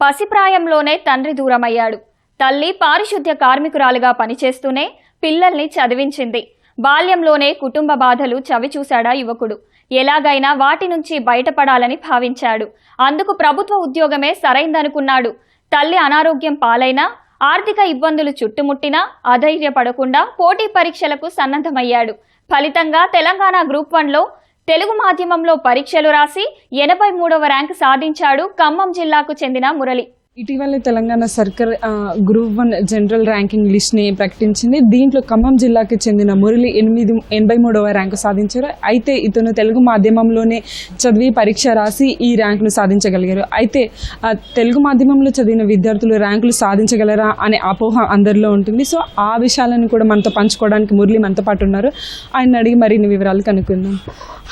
పసిప్రాయంలోనే తండ్రి దూరమయ్యాడు. తల్లి పారిశుద్ధ్య కార్మికురాలుగా పనిచేస్తూనే పిల్లల్ని చదివించింది. బాల్యంలోనే కుటుంబ బాధలు చవిచూశాడా యువకుడు. ఎలాగైనా వాటి నుంచి బయటపడాలని భావించాడు. అందుకు ప్రభుత్వ ఉద్యోగమే సరైందనుకున్నాడు. తల్లి అనారోగ్యం పాలైనా ఆర్థిక ఇబ్బందులు చుట్టుముట్టినా అధైర్యపడకుండా పోటీ పరీక్షలకు సన్నద్ధమయ్యాడు. ఫలితంగా తెలంగాణ గ్రూప్ వన్లో తెలుగు మాధ్యమంలో పరీక్షలు రాసి ఎనభై మూడవ ర్యాంకు సాధించాడు ఖమ్మం జిల్లాకు చెందిన మురళి. ఇటీవల తెలంగాణ సర్కార్ గ్రూప్ వన్ జనరల్ ర్యాంకింగ్ లిస్ట్ని ప్రకటించింది. దీంట్లో ఖమ్మం జిల్లాకి చెందిన మురళి ఎనిమిది ఎనభై మూడవ ర్యాంకు సాధించారు. అయితే ఇతను తెలుగు మాధ్యమంలోనే చదివి పరీక్ష రాసి ఈ ర్యాంకును సాధించగలిగారు. అయితే తెలుగు మాధ్యమంలో చదివిన విద్యార్థులు ర్యాంకులు సాధించగలరా అనే అపోహ అందరిలో ఉంటుంది. సో ఆ విషయాలను కూడా మనతో పంచుకోవడానికి మురళి మనతో పాటు ఉన్నారు. ఆయన అడిగి మరిన్ని వివరాలు కనుక్కుందాం.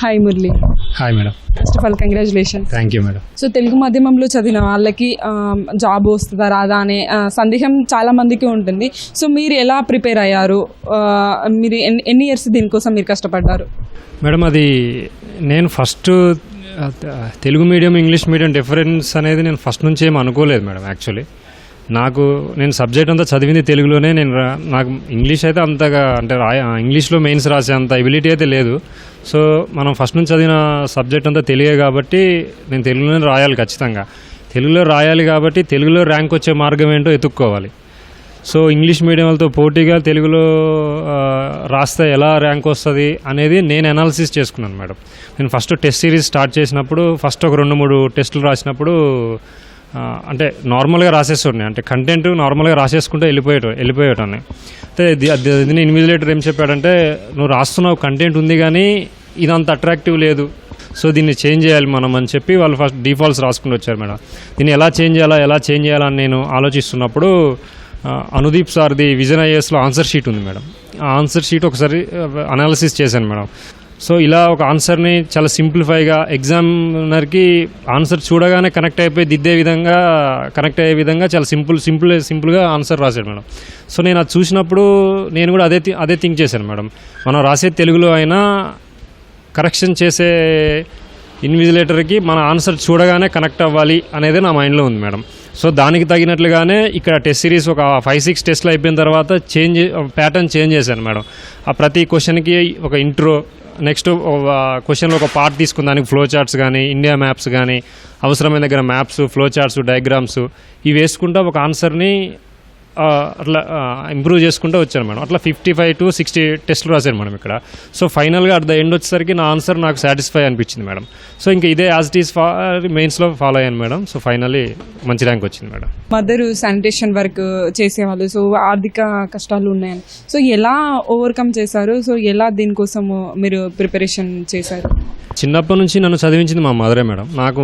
Hi Murali. Hi madam. First of all congratulation thank you madam so Telugu మాధ్యమంలో చదివిన వాళ్ళకి జాబ్ వస్తుందా రాదా అనే సందేహం చాలా మందికి ఉంటుంది. సో మీరు ఎలా ప్రిపేర్ అయ్యారు? మీరు ఎన్ని ఎన్ని ఇయర్స్ దీనికోసం మీరు కష్టపడ్డారు? మేడం అది నేను first Telugu medium English medium difference అనేది నేను ఫస్ట్ నుంచి ఏం అనుకోలేదు మేడం యాక్చువల్లీ. నాకు నేను సబ్జెక్ట్ అంతా చదివింది తెలుగులోనే నేను రా- నాకు ఇంగ్లీష్ అయితే అంతగా అంటే రాయ ఇంగ్లీష్లో మెయిన్స్ రాసే అంత ఎబిలిటీ అయితే లేదు. సో మనం ఫస్ట్ నుంచి చదివిన సబ్జెక్ట్ అంతా తెలుగే కాబట్టి నేను తెలుగులోనే రాయాలి ఖచ్చితంగా. తెలుగులో రాయాలి కాబట్టి తెలుగులో ర్యాంక్ వచ్చే మార్గం ఏంటో ఎత్తుక్కోవాలి. సో ఇంగ్లీష్ మీడియంలతో పోటీగా తెలుగులో రాస్తే ఎలా ర్యాంక్ వస్తుంది అనేది నేను అనాలిసిస్ చేసుకున్నాను మేడం. నేను ఫస్ట్ టెస్ట్ సిరీస్ స్టార్ట్ చేసినప్పుడు ఫస్ట్ ఒక రెండు మూడు టెస్టులు రాసినప్పుడు అంటే నార్మల్గా రాసేస్తుండే అంటే కంటెంట్ నార్మల్గా రాసేసుకుంటే వెళ్ళిపోయేట వెళ్ళిపోయేటాన్ని అయితే దీని ఇన్విజిలేటర్ ఏం చెప్పాడంటే నువ్వు రాస్తున్నావు కంటెంట్ ఉంది కానీ ఇదంత అట్రాక్టివ్ లేదు. సో దీన్ని చేంజ్ చేయాలి మనం అని చెప్పి వాళ్ళు ఫస్ట్ డిఫాల్ట్స్ రాసుకుని వచ్చారు మేడం. దీన్ని ఎలా చేంజ్ చేయాలా ఎలా చేంజ్ చేయాలని నేను ఆలోచిస్తున్నప్పుడు అనుదీప్ సార్ది విజన్ ఐఎస్లో ఆన్సర్ షీట్ ఉంది మేడం. ఆ ఆన్సర్ షీట్ ఒకసారి అనాలిసిస్ చేశాను మేడం. సో ఇలా ఒక ఆన్సర్ని చాలా సింప్లిఫైగా ఎగ్జామినర్కి ఆన్సర్ చూడగానే కనెక్ట్ అయిపోయి దిద్దే విధంగా కనెక్ట్ అయ్యే విధంగా చాలా సింపుల్ సింపుల్ సింపుల్గా ఆన్సర్ రాశాడు మేడం. సో నేను అది చూసినప్పుడు నేను కూడా అదే థి- అదే థింక్ చేశాను మేడం. మనం రాసే తెలుగులో అయినా కరెక్షన్ చేసే ఇన్విజిలేటర్కి మన ఆన్సర్ చూడగానే కనెక్ట్ అవ్వాలి అనేది నా మైండ్లో ఉంది మేడం. సో దానికి తగినట్లుగానే ఇక్కడ టెస్ట్ సిరీస్ ఒక ఫైవ్ సిక్స్ టెస్ట్లు అయిపోయిన తర్వాత చేంజ్ ప్యాటర్న్ చేంజ్ చేశాను మేడం. ఆ ప్రతి క్వశ్చన్కి ఒక ఇంట్రో నెక్స్ట్ క్వశ్చన్లో ఒక పార్ట్ తీసుకున్న దానికి ఫ్లో చార్ట్స్ కానీ ఇండియా మ్యాప్స్ కానీ అవసరమైన దగ్గర మ్యాప్స్ ఫ్లో చార్ట్స్ డయాగ్రామ్స్ ఇవి వేసుకుంటా ఒక ఆన్సర్ని అట్లా ఇంప్రూవ్ చేసుకుంటూ వచ్చాను మేడం. అట్లా ఫిఫ్టీ ఫైవ్ టు సిక్స్టీ టెస్ట్లు రాశాను మేడం ఇక్కడ. సో ఫైనల్గా అట్ ద ఎండ్ వచ్చేసరికి నా ఆన్సర్ నాకు సాటిస్ఫై అనిపించింది మేడం. సో ఇంకా ఇదే యాజ్ ఇట్ ఈస్ ఫా మెయిన్స్లో ఫాలో అయ్యాను మేడం. సో ఫైనల్లీ మంచి ర్యాంక్ వచ్చింది మేడం. మదర్ శానిటేషన్ వర్క్ చేసేవాళ్ళు. సో ఆర్థిక కష్టాలు ఉన్నాయని. సో ఎలా ఓవర్కమ్ చేశారు? సో ఎలా దీనికోసం మీరు ప్రిపరేషన్ చేశారు? చిన్నప్పటి నుంచి నన్ను చదివించింది మా మదరే మేడం. నాకు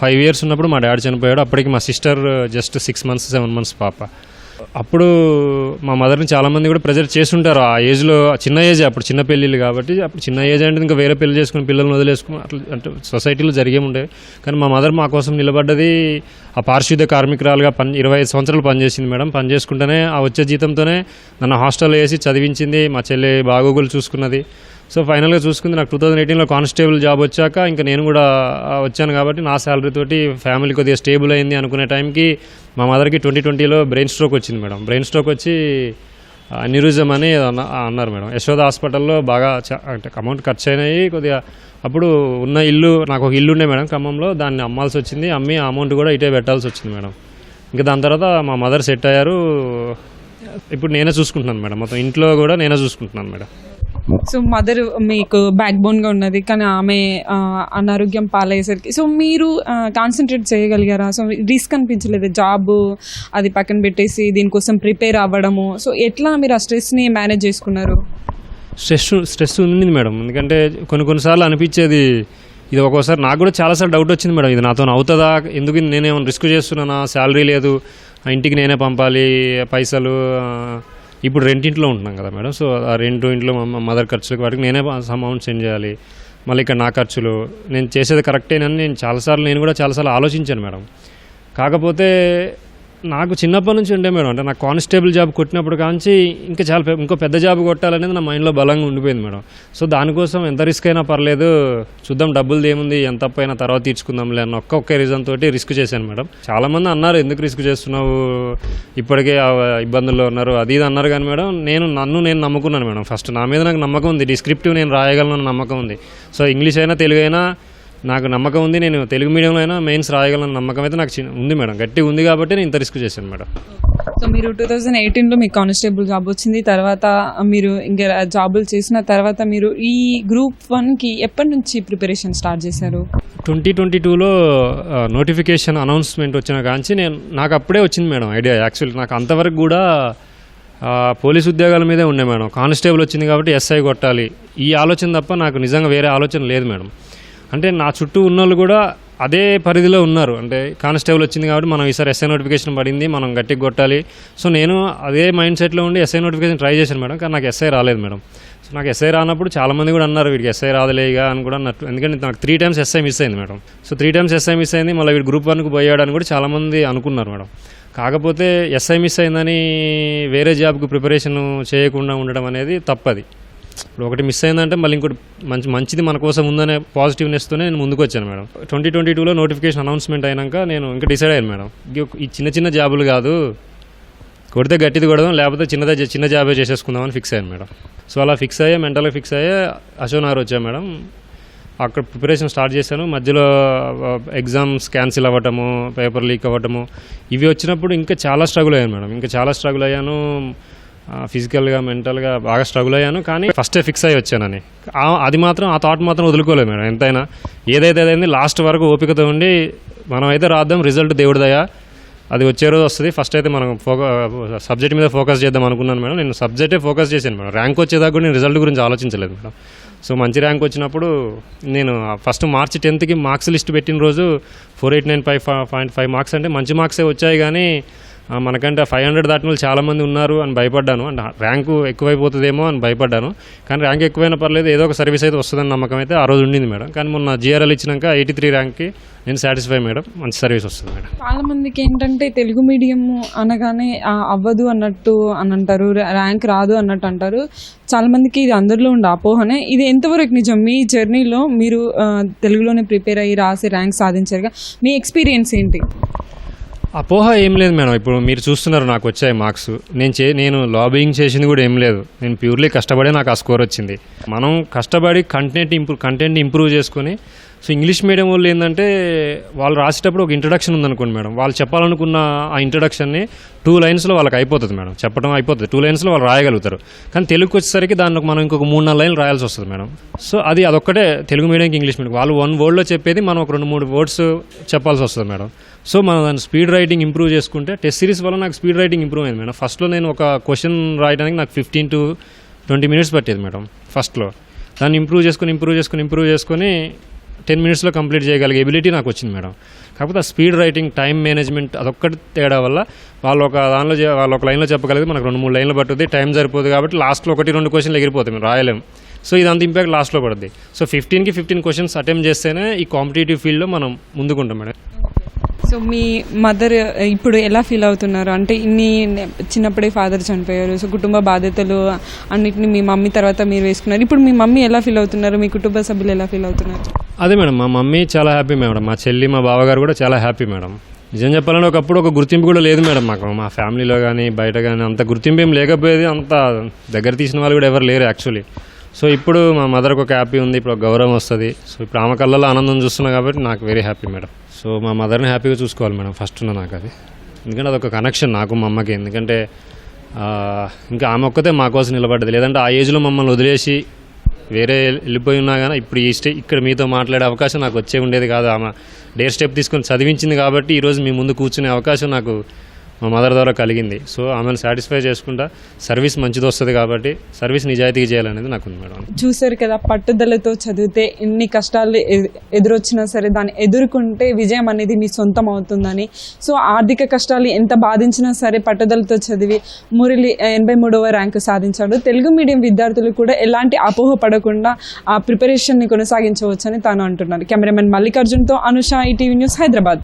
ఫైవ్ ఇయర్స్ ఉన్నప్పుడు మా డాడీ చనిపోయాడు. అప్పటికి మా sister just six months seven months పాప. అప్పుడు మా మదర్ని చాలామంది కూడా ప్రెజర్ చేస్తుంటారు. ఆ ఏజ్లో చిన్న ఏజ్ అప్పుడు చిన్న పెళ్ళిళ్ళు కాబట్టి అప్పుడు చిన్న ఏజ్ అంటే ఇంకా వేరే పెళ్ళి చేసుకుని పిల్లల్ని వదిలేసుకుని అట్లా అంటే సొసైటీలో జరిగే ఉండే కానీ మా మదర్ మా కోసం నిలబడ్డది. ఆ పారిశుద్ధ్య కార్మికురాలుగా పని ఇరవై ఐదు సంవత్సరాలు పనిచేసింది మేడం. పనిచేసుకుంటేనే ఆ వచ్చే జీతంతోనే నన్ను హాస్టల్లో వేసి చదివించింది. మా చెల్లి బాగోగులు చూసుకున్నది. సో ఫైనల్గా చూసుకుంది నాకు టూ థౌజండ్ ఎయిటీన్లో కానిస్టేబుల్ జాబ్ వచ్చాక ఇంకా నేను కూడా వచ్చాను కాబట్టి నా శాలరీ తోటి ఫ్యామిలీ కొద్దిగా స్టేబుల్ అయింది అనుకునే టైంకి మా మదర్కి ట్వంటీ ట్వంటీలో బ్రెయిన్ స్ట్రోక్ వచ్చింది మేడం. బ్రెయిన్ స్ట్రోక్ వచ్చి అన్యూరిజం అని అన్న- అన్నారు మేడం. యశోద హాస్పిటల్లో బాగా అంటే అమౌంట్ ఖర్చు అయినాయి కొద్దిగా. అప్పుడు ఉన్న ఇల్లు నాకు ఒక ఇల్లు ఉండే మేడం ఖమ్మంలో దాన్ని అమ్మాల్సి వచ్చింది. అమ్మి అమౌంట్ కూడా ఇటే పెట్టాల్సి వచ్చింది మేడం. ఇంకా దాని తర్వాత మా మదర్ సెట్ అయ్యారు. ఇప్పుడు నేనే చూసుకుంటున్నాను మేడం. మొత్తం ఇంట్లో కూడా నేనే చూసుకుంటున్నాను మేడం. సో మదర్ మీకు బ్యాక్ బోన్గా ఉన్నది కానీ ఆమె అనారోగ్యం పాలయ్యేసరికి సో మీరు కాన్సన్ట్రేట్ చేయగలిగారా? సో రిస్క్ అనిపించలేదు? జాబ్ అది పక్కన పెట్టేసి దీనికోసం ప్రిపేర్ అవ్వడము. సో ఎట్లా మీరు ఆ స్ట్రెస్ని మేనేజ్ చేసుకున్నారు? స్ట్రెస్ స్ట్రెస్ ఉంది మేడం. ఎందుకంటే కొన్ని కొన్నిసార్లు అనిపించేది ఇది ఒక్కోసారి నాకు కూడా చాలాసార్లు డౌట్ వచ్చింది మేడం. ఇది నాతో అవుతుందా? ఎందుకు నేనేమైనా రిస్క్ చేస్తున్నానా? శాలరీ లేదు. ఆ ఇంటికి నేనే పంపాలి పైసలు ఇప్పుడు రెంటింట్లో ఉంటున్నాం కదా మేడం. సో ఆ రెండు ఇంట్లో మా మదర్ ఖర్చులకు వాటికి నేనే అమౌంట్ సెండ్ చేయాలి. మళ్ళీ ఇక్కడ నా ఖర్చులు నేను చేసేది కరెక్టేనని నేను చాలాసార్లు నేను కూడా చాలాసార్లు ఆలోచించాను మేడం. కాకపోతే నాకు చిన్నప్పటి నుంచి ఉండే మేడం. అంటే నాకు కానిస్టేబుల్ జాబ్ కొట్టినప్పుడు కాంచి ఇంకా చాలా ఇంకో పెద్ద జాబ్ కొట్టాలనేది నా మైండ్లో బలంగా ఉండిపోయింది మేడం. సో దానికోసం ఎంత రిస్క్ అయినా పర్లేదు చూద్దాం డబ్బులు ఏముంది ఎంత తప్పు అయినా తర్వాత తీర్చుకుందాంలే అన్న ఒక్క ఒక్క రీజన్ తోటి రిస్క్ చేశాను మేడం. చాలామంది అన్నారు ఎందుకు రిస్క్ చేస్తున్నావు? ఇప్పటికే ఆ ఇబ్బందుల్లో ఉన్నారు. అది ఇది అన్నారు కానీ మేడం నేను నన్ను నేను నమ్ముకున్నాను మేడం. ఫస్ట్ నా మీద నాకు నమ్మకం ఉంది. డిస్క్రిప్టివ్ నేను రాయగలను నమ్మకం ఉంది. సో ఇంగ్లీష్ అయినా తెలుగు అయినా నాకు నమ్మకం ఉంది నేను తెలుగు మీడియంలో అయినా మెయిన్స్ రాయగలను నమ్మకం అయితే నాకు ఉంది మేడం. గట్టిగా ఉంది కాబట్టి నేను ఇంత రిస్క్ చేశాను మేడం. సో మీరు టూ థౌజండ్ ఎయిటీన్లో మీకు కానిస్టేబుల్ జాబ్ వచ్చింది తర్వాత మీరు ఇంకా జాబులు చేసిన తర్వాత మీరు ఈ గ్రూప్ వన్కి ఎప్పటి నుంచి ప్రిపరేషన్ స్టార్ట్ చేశారు? ట్వంటీ ట్వంటీ టూలో నోటిఫికేషన్ అనౌన్స్మెంట్ వచ్చిన కాంచి నేను నాకు అప్పుడే వచ్చింది మేడం ఐడియా యాక్చువల్లీ నాకు అంతవరకు కూడా పోలీస్ ఉద్యోగాల మీదే ఉండే మేడం. కానిస్టేబుల్ వచ్చింది కాబట్టి ఎస్ఐ కొట్టాలి. ఈ ఆలోచన తప్ప నాకు నిజంగా వేరే ఆలోచన లేదు మేడం. అంటే నా చుట్టూ ఉన్నోళ్ళు కూడా అదే పరిధిలో ఉన్నారు. అంటే కానిస్టేబుల్ వచ్చింది కాబట్టి మనం ఈసారి ఎస్ఐ నోటిఫికేషన్ పడింది మనం గట్టిగా కొట్టాలి. సో నేను అదే మైండ్ సెట్లో ఉండి ఎస్ఐ నోటిఫికేషన్ ట్రై చేశాను మేడం కానీ నాకు ఎస్ఐ రాలేదు మేడం. సో నాకు ఎస్ఐ రానప్పుడు చాలా మంది కూడా అన్నారు వీడికి ఎస్ఐ రాదులేగా అని కూడా అన్నట్టు. ఎందుకంటే నాకు త్రీ టైమ్స్ ఎస్ఐ మిస్ అయింది madam. So three times SI miss అయింది మళ్ళీ వీడు గ్రూప్ వన్కి పోయాడు అని కూడా చాలామంది అనుకున్నారు మేడం. కాకపోతే ఎస్ఐ మిస్ అయిందని వేరే జాబ్కు ప్రిపరేషన్ చేయకుండా ఉండడం అనేది తప్పది. ఇప్పుడు ఒకటి మిస్ అయిందంటే మళ్ళీ ఇంకోటి మంచి మంచిది మన కోసం ఉందనే పాజిటివ్నెస్తోనే నేను ముందుకు వచ్చాను మేడం. ట్వంటీ ట్వంటీ టూలో నోటిఫికేషన్ అనౌన్స్మెంట్ అయినాక నేను ఇంకా డిసైడ్ అయ్యాను మేడం. ఈ చిన్న చిన్న జాబులు కాదు కొడితే గట్టిది కొడదాం లేకపోతే చిన్నదే చిన్న జాబే చేసేసుకుందామని ఫిక్స్ అయ్యాను మేడం. సో అలా ఫిక్స్ అయ్యే మెంటల్గా ఫిక్స్ అయ్యే అశోక్ వచ్చా మేడం. అక్కడ ప్రిపరేషన్ స్టార్ట్ చేశాను. మధ్యలో ఎగ్జామ్స్ క్యాన్సిల్ అవ్వటము పేపర్ లీక్ అవ్వటము ఇవి వచ్చినప్పుడు ఇంకా చాలా స్ట్రగుల్ అయ్యాను మేడం. ఇంకా చాలా స్ట్రగుల్ అయ్యాను. ఫిజికల్గా మెంటల్గా బాగా స్ట్రగుల్ అయ్యాను కానీ ఫస్టే ఫిక్స్ అయ్యి వచ్చానని. అది మాత్రం ఆ థాట్ మాత్రం వదులుకోలేదు మేడం. ఎంతైనా ఏదైతే అదైంది లాస్ట్ వరకు ఓపికతో ఉండి మనం అయితే రాద్దాం రిజల్ట్ దేవుడిదయా అది వచ్చే రోజు వస్తుంది. ఫస్ట్ అయితే మనం ఫోక సబ్జెక్ట్ మీద ఫోకస్ చేద్దాం అనుకున్నాను మేడం. నేను సబ్జెక్టే ఫోకస్ చేశాను మేడం. ర్యాంక్ వచ్చేదాకా కూడా నేను రిజల్ట్ గురించి ఆలోచించలేదు మేడం. సో మంచి ర్యాంక్ వచ్చినప్పుడు నేను ఫస్ట్ మార్చి టెన్త్కి మార్క్స్ లిస్ట్ పెట్టిన రోజు four eight nine five point five marks అంటే మంచి మార్క్సే వచ్చాయి కానీ మనకంటే ఫైవ్ హండ్రెడ్ దాటిన వాళ్ళు చాలామంది ఉన్నారు అని భయపడ్డాను. అంటే ర్యాంకు ఎక్కువైపోతుందేమో అని భయపడ్డాను. కానీ ర్యాంక్ ఎక్కువైనా పర్లేదు ఏదో ఒక సర్వీస్ అయితే వస్తుందని నమ్మకం అయితే ఆ రోజు ఉండింది మేడం. కానీ మొన్న జిఆర్ఎల్ ఇచ్చినాక ఎయిటీ త్రీ ర్యాంక్కి నేను సాటిస్ఫై మేడం. మంచి సర్వీస్ వస్తుంది మేడం. చాలా మందికి ఏంటంటే తెలుగు మీడియం అనగానే అవ్వదు అన్నట్టు అని అంటారు ర్యాంక్ రాదు అన్నట్టు అంటారు. చాలా మందికి ఇది అందరిలో ఉండే అపోహనే. ఇది ఎంతవరకు నిజం? మీ జర్నీలో మీరు తెలుగులోనే ప్రిపేర్ అయ్యి రాసి ర్యాంక్ సాధించారుగా. మీ ఎక్స్పీరియన్స్ ఏంటి? అపోహ ఏం లేదు మేడం. ఇప్పుడు మీరు చూస్తున్నారు నాకు వచ్చాయి మార్క్స్. నేను చే నేను లాబింగ్ చేసింది కూడా ఏం లేదు. నేను ప్యూర్లీ కష్టపడే నాకు ఆ స్కోర్ వచ్చింది. మనం కష్టపడి కంటెంట్ ఇంప్రూవ్ కంటెంట్ ఇంప్రూవ్ చేసుకొని సో ఇంగ్లీష్ మీడియం వాళ్ళు ఏంటంటే వాళ్ళు రాసేటప్పుడు ఒక ఇంట్రడక్షన్ ఉందనుకోండి మేడం. వాళ్ళు చెప్పాలనుకున్న ఆ ఇంట్రడక్షన్ని టూ లైన్స్లో వాళ్ళకి అయిపోతుంది మేడం. చెప్పడం అయిపోతుంది. టూ లైన్స్లో వాళ్ళు రాయగలుగుతారు. కానీ తెలుగుకి వచ్చేసరికి దానికి మనం ఇంకొక మూడు నాలుగు లైన్లు రాయాల్సి వస్తుంది మేడం. సో అది అదొక్కటే తెలుగు మీడియంకి ఇంగ్లీష్ మీడియం వాళ్ళు వన్ వర్డ్లో చెప్పేది మనం ఒక రెండు మూడు వర్డ్స్ చెప్పాల్సి వస్తుంది మేడం. సో మనం దాని స్పీడ్ రైటింగ్ ఇంప్రూవ్ చేసుకుంటే టెస్ట్ సిరీస్ వల్ల నాకు స్పీడ్ రైటింగ్ ఇంప్రూవ్ అయింది మేడం. ఫస్ట్లో నేను ఒక క్వశ్చన్ రాయడానికి నాకు ఫిఫ్టీన్ టు ట్వంటీ మినిట్స్ పట్టేది మేడం. ఫస్ట్లో దాన్ని ఇంప్రూవ్ చేసుకుని ఇంప్రూవ్ చేసుకుని ఇంప్రూవ్ చేసుకుని టెన్ మినిట్స్లో కంప్లీట్ చేయగలిగే ఎబిలిటీ నాకు వచ్చింది మేడం. కాకపోతే ఆ స్పీడ్ రైటింగ్ టైం మేనేజ్మెంట్ అదొక్కటి తేడా వల్ల వాళ్ళు ఒక దానిలో వాళ్ళు ఒక లైన్లో చెప్పగలిగితే మనకు రెండు మూడు లైన్లు పట్టుద్ది టైం సరిపోదు కాబట్టి లాస్ట్లో ఒకటి రెండు క్వశ్చన్లు ఎగిరిపోతాయి మేము రాయలేం. సో ఇది అంత ఇంపాక్ట్ లాస్ట్లో పడుద్ది. సో ఫిఫ్టీన్కి ఫిఫ్టీన్ క్వశ్చన్స్ అటెంప్ట్ చేస్తేనే ఈ కాంపిటేటివ్ ఫీల్డ్లో మనం ముందుకుంటాం మేడం. సో మీ మదర్ eh, ఇప్పుడు ఎలా ఫీల్ అవుతున్నారు? అంటే ఇన్ని చిన్నప్పుడే ఫాదర్ చనిపోయారు. సో కుటుంబ బాధ్యతలు అన్నిటిని మీ మమ్మీ తర్వాత మీరు వేసుకున్నారు. ఇప్పుడు మీ మమ్మీ ఎలా ఫీల్ అవుతున్నారు? మీ కుటుంబ సభ్యులు ఎలా ఫీల్ అవుతున్నారు? అదే మేడం మా మమ్మీ చాలా హ్యాపీ మేడం. మా చెల్లి మా బావగారు కూడా చాలా హ్యాపీ మేడం. నిజం చెప్పాలంటే ఒకప్పుడు ఒక గుర్తింపు కూడా లేదు మేడం మాకు. మా ఫ్యామిలీలో కానీ బయట కానీ అంత గుర్తింపు ఏం లేకపోయేది. అంత దగ్గర తీసిన వాళ్ళు కూడా ఎవరు లేరు యాక్చువల్లీ సో ఇప్పుడు మా మదర్కి ఒక హ్యాపీ ఉంది. ఇప్పుడు ఒక గౌరవం వస్తుంది. సో ఇప్పుడు ఆమె కళ్ళలో ఆనందం చూస్తున్నా కాబట్టి నాకు వెరీ హ్యాపీ మేడం. సో మా మదర్ని హ్యాపీగా చూసుకోవాలి మేడం ఫస్ట్ ఉన్న నాకు అది. ఎందుకంటే అదొక కనెక్షన్ నాకు మా అమ్మకి. ఎందుకంటే ఇంకా ఆమె ఒక్కతే మా కోసం నిలబడ్డది. లేదంటే ఆ ఏజ్లో మమ్మల్ని వదిలేసి వేరే వెళ్ళిపోయి ఉన్నా కానీ ఇప్పుడు ఈ స్టే ఇక్కడ మీతో మాట్లాడే అవకాశం నాకు వచ్చే ఉండేది కాదు. ఆమె డేర్ స్టెప్ తీసుకొని చదివించింది కాబట్టి ఈరోజు మీ ముందు కూర్చునే అవకాశం నాకు మా మదర్ ద్వారా కలిగింది. సో ఆమెను సాటిస్ఫై చేసుకుంటా సర్వీస్ మంచిది వస్తుంది కాబట్టి సర్వీస్ నిజాయితీగా చేయాలనేది నాకు ఉంది మేడం. చూసారు కదా పట్టుదలతో చదివితే ఎన్ని కష్టాలు ఎ- ఎదురొచ్చినా సరే దాన్ని ఎదుర్కొంటే విజయం అనేది మీ సొంతం అవుతుందని. సో ఆర్థిక కష్టాలు ఎంత బాధించినా సరే పట్టుదలతో చదివి మురళి ఎనభై మూడవ ర్యాంకు సాధించాడు. తెలుగు మీడియం విద్యార్థులు కూడా ఎలాంటి అపోహ పడకుండా ఆ ప్రిపరేషన్ని కొనసాగించవచ్చని తాను అంటున్నారు కెమెరామెన్ మల్లికార్జున్తో అనుష ఈటీవీ న్యూస్ హైదరాబాద్.